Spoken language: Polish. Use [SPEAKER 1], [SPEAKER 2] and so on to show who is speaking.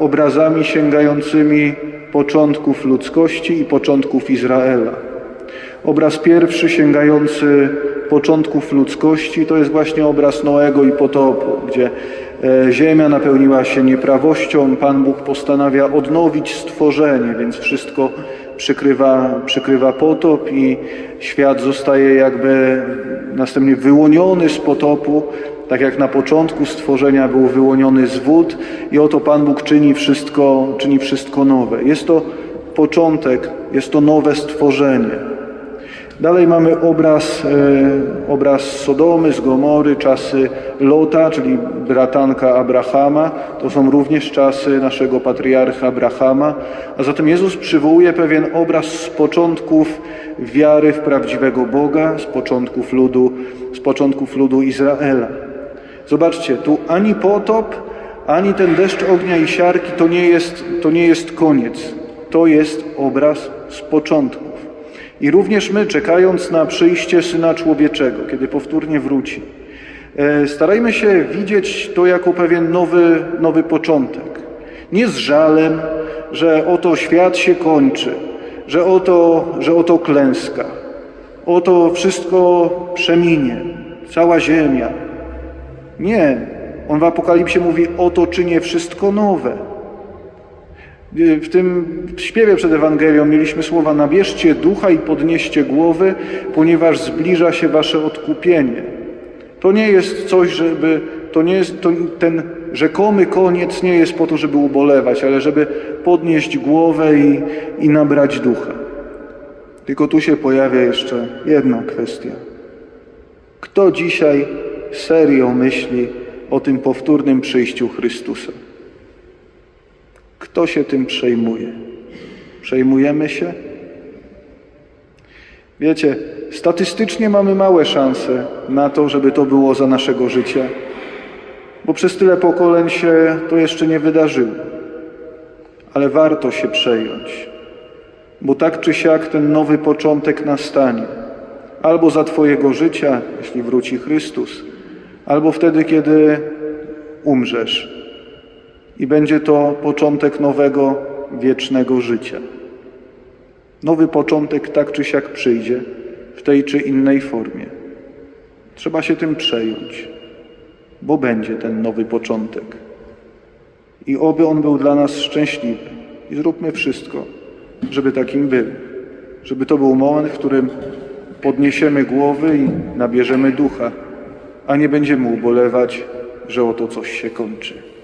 [SPEAKER 1] obrazami sięgającymi początków ludzkości i początków Izraela. Obraz pierwszy sięgający początków ludzkości to jest właśnie obraz Noego i potopu, gdzie e, ziemia napełniła się nieprawością, Pan Bóg postanawia odnowić stworzenie, więc wszystko przykrywa, przykrywa potop i świat zostaje jakby następnie wyłoniony z potopu, tak jak na początku stworzenia był wyłoniony z wód i oto Pan Bóg czyni wszystko, czyni wszystko nowe. Jest to początek, jest to nowe stworzenie. Dalej mamy obraz, e, obraz Sodomy, z Gomory, czasy Lota, czyli bratanka Abrahama. To są również czasy naszego patriarcha Abrahama. A zatem Jezus przywołuje pewien obraz z początków wiary w prawdziwego Boga, z początków ludu, z początków ludu Izraela. Zobaczcie, tu ani potop, ani ten deszcz ognia i siarki to nie jest, to nie jest koniec. To jest obraz z początków. I również my, czekając na przyjście Syna Człowieczego, kiedy powtórnie wróci, e, starajmy się widzieć to jako pewien nowy, nowy początek. Nie z żalem, że oto świat się kończy, że oto, że oto klęska, oto wszystko przeminie, cała ziemia. Nie, on w Apokalipsie mówi, oto czynię wszystko nowe. W tym śpiewie przed Ewangelią mieliśmy słowa nabierzcie ducha i podnieście głowy, ponieważ zbliża się wasze odkupienie. To nie jest coś, żeby, to nie jest, to, ten rzekomy koniec nie jest po to, żeby ubolewać, ale żeby podnieść głowę i, i nabrać ducha. Tylko tu się pojawia jeszcze jedna kwestia. Kto dzisiaj serio myśli o tym powtórnym przyjściu Chrystusa? Kto się tym przejmuje? Przejmujemy się? Wiecie, statystycznie mamy małe szanse na to, żeby to było za naszego życia, bo przez tyle pokoleń się to jeszcze nie wydarzyło. Ale warto się przejąć, bo tak czy siak ten nowy początek nastanie. Albo za Twojego życia, jeśli wróci Chrystus, albo wtedy, kiedy umrzesz i będzie to początek nowego, wiecznego życia. Nowy początek tak czy siak przyjdzie, w tej czy innej formie. Trzeba się tym przejąć, bo będzie ten nowy początek. I oby on był dla nas szczęśliwy. I zróbmy wszystko, żeby takim był. Żeby to był moment, w którym podniesiemy głowy i nabierzemy ducha, a nie będziemy ubolewać, że oto coś się kończy.